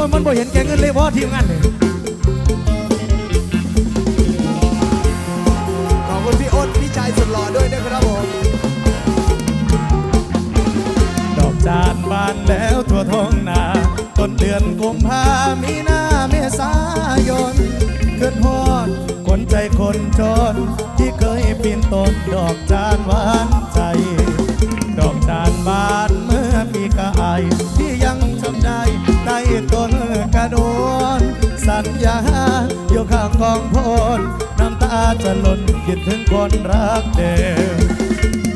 ว่ามันบ่เห็นแก่เงินเลยเพราะทีมงานเลยขอบคุณพี่อ้นพี่ชายสุดหล่อด้วยนะครับผมดอกจานบานแล้วทั่วท้องนาต้นเดือนกุมภามีนาเมษายนขึ้นฮอดคนใจคนจนที่เคยปีนต้นดอกจานหวานใจ ดอกจานบานเมื่อปีกายที่ยังจำได้ใต้ต้นกระโดน สัญญาอยู่ข้างกองพนน้ำตาจะหล่นคิดถึงคนรักเดิม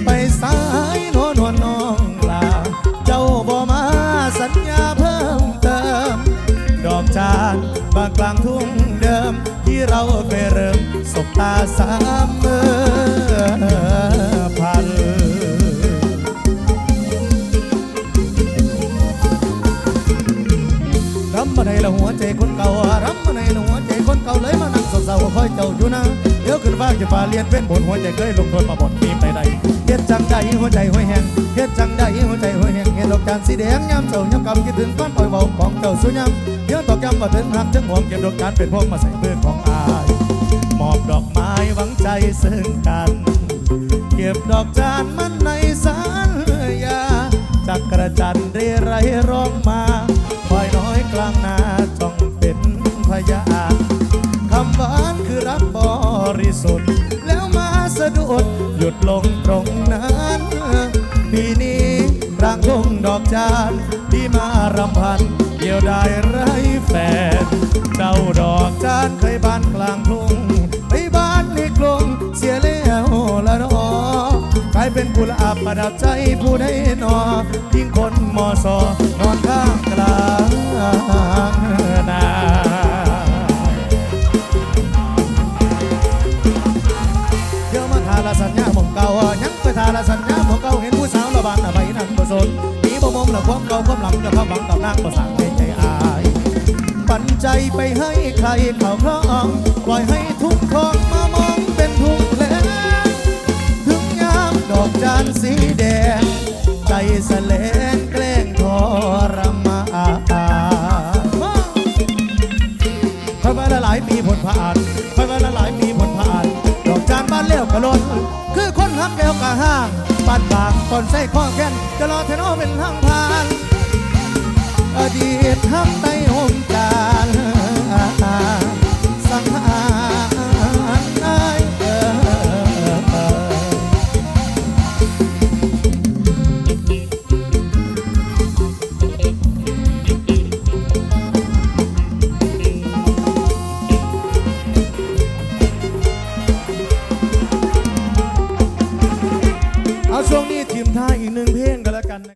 ไปสายโนนวลน้องลา เจ้าบ่มาสัญญาเพิ่มเติม ดอกจานบางกลางทุ่งเดิม ที่เราเคยเริ่มสบตาสามเมื่อ ในละหัวใจคนเก่ารำมาในละหัวใจคนเก่าเลยมานั่งเศร้าๆคอยเจ้าอยู่นะเดี๋ยวขึ้นฟ้าจะฟ้าเลียนเป็นบนหัวใจเคยลงโทษมาบดมีไปใดเฮ็ดจังใดหัวใจห้อยแหงเฮ็ดจังใดหัวใจห้อยแหงเห็นดอกจานสีแดงยามเจ้ายามกำคิดถึงก้อนปล่อยเบาของเจ้าสุยามเดี๋ยวตอกย้ำว่าถึงหักถึงห่วงเก็บดอกจานเป็นพวกมาใส่มือของอายมอบดอกไม้หวังใจซึ่งกันเก็บดอกจานมันในสารยาจากกระจันเรไรรอ สุทธิ์แล้วมาสะดุดหยุดลงตรงนั้นปีนี้ร่างทุ่งดอกจานที่มารำพันเดียวได้ไรแฟนเจ้าดอกจานเคยบานกลางทุ่งไปบ้านในกรงเสียแล้วละนอกลายเป็นกุหลาบประดับใจผู้ใดนอทิ้งคนมอสอนอนข้างกลาง ลาสัญญาหมองเก่ายังไปทาละสัญญาหมองเก่าเห็นผู้สาวระบานอะไรนั่นบ่สนมีบ่มงละความเก่าความหลังจะเข้าบังกับนางบ่สั่งให้ใจอายปันใจไปให้ใครเขาครองปล่อยให้ทุกคนมามองเป็นทุกแผลถึงยามดอกจานสีแดงใจสลงแกล้ ถนนคือคนหักแล้วกะห้างบ้านปากคนใส่ข้อแค้นจะรอเทนอเป็นทางผ่าน อดีตทำใน เ